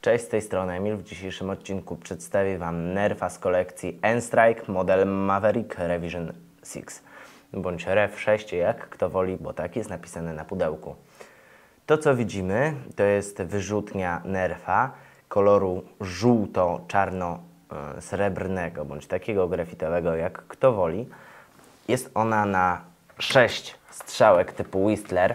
Cześć, z tej strony Emil. W dzisiejszym odcinku przedstawię Wam Nerfa z kolekcji N-Strike model Maverick Revision 6 bądź Rev 6, jak kto woli, bo tak jest napisane na pudełku. To co widzimy to jest wyrzutnia Nerfa koloru żółto-czarno-srebrnego bądź takiego grafitowego jak kto woli. Jest ona na 6 strzałek typu Whistler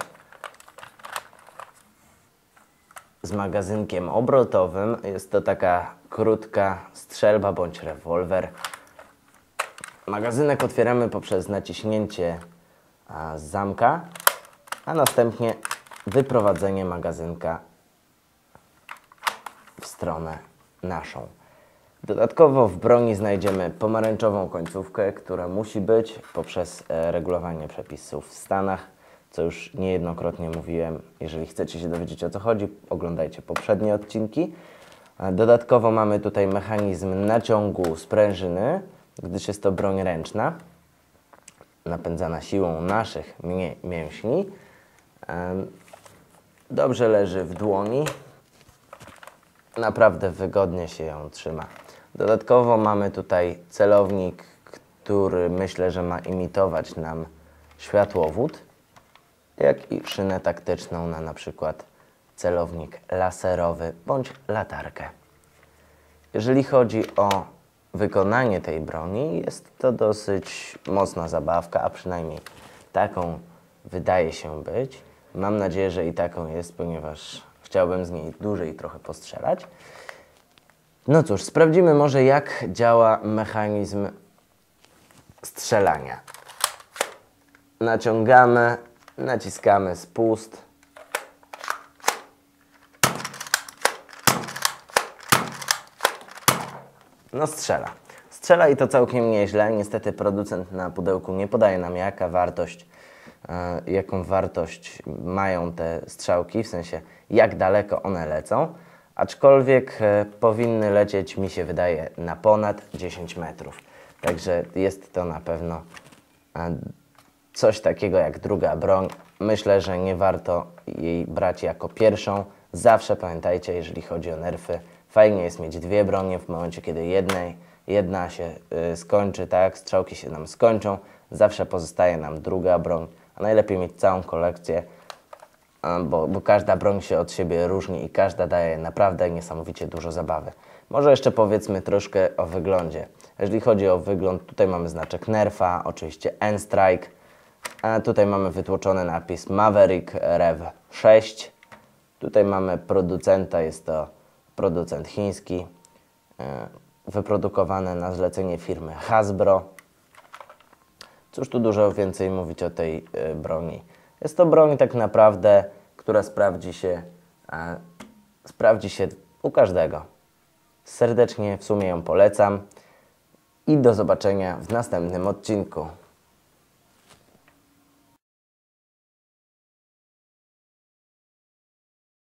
z magazynkiem obrotowym. Jest to taka krótka strzelba bądź rewolwer. Magazynek otwieramy poprzez naciśnięcie z zamka, a następnie wyprowadzenie magazynka w stronę naszą. Dodatkowo w broni znajdziemy pomarańczową końcówkę, która musi być poprzez e, regulowanie przepisów w Stanach, co już niejednokrotnie mówiłem. Jeżeli chcecie się dowiedzieć o co chodzi, oglądajcie poprzednie odcinki. Dodatkowo mamy tutaj mechanizm naciągu sprężyny, gdyż jest to broń ręczna, napędzana siłą naszych mię- mięśni. Dobrze leży w dłoni, naprawdę wygodnie się ją trzyma. Dodatkowo mamy tutaj celownik, który myślę, że ma imitować nam światłowód, jak i szynę taktyczną na przykład celownik laserowy bądź latarkę. Jeżeli chodzi o wykonanie tej broni, jest to dosyć mocna zabawka, a przynajmniej taką wydaje się być. Mam nadzieję, że i taką jest, ponieważ chciałbym z niej dłużej trochę postrzelać. No cóż, sprawdzimy może jak działa mechanizm strzelania. Naciągamy, naciskamy spust. No strzela. Strzela i to całkiem nieźle. Niestety producent na pudełku nie podaje nam jaka wartość, e, jaką wartość mają te strzałki, w sensie jak daleko one lecą. Aczkolwiek e, powinny lecieć, mi się wydaje, na ponad 10 metrów. Także jest to na pewno e, coś takiego jak druga broń. Myślę, że nie warto jej brać jako pierwszą. Zawsze pamiętajcie, jeżeli chodzi o nerfy, fajnie jest mieć dwie bronie w momencie, kiedy jednej, jedna się y, skończy, tak, strzałki się nam skończą, zawsze pozostaje nam druga broń, a najlepiej mieć całą kolekcję, bo, bo każda broń się od siebie różni i każda daje naprawdę niesamowicie dużo zabawy. Może jeszcze powiedzmy troszkę o wyglądzie. Jeżeli chodzi o wygląd, tutaj mamy znaczek Nerfa, oczywiście N-Strike, a tutaj mamy wytłoczony napis Maverick Rev 6. Tutaj mamy producenta, jest to producent chiński, e, wyprodukowane na zlecenie firmy Hasbro. Cóż tu dużo więcej mówić o tej e, broni. Jest to broń tak naprawdę, która sprawdzi się, sprawdzi się u każdego. Serdecznie w sumie ją polecam i do zobaczenia w następnym odcinku.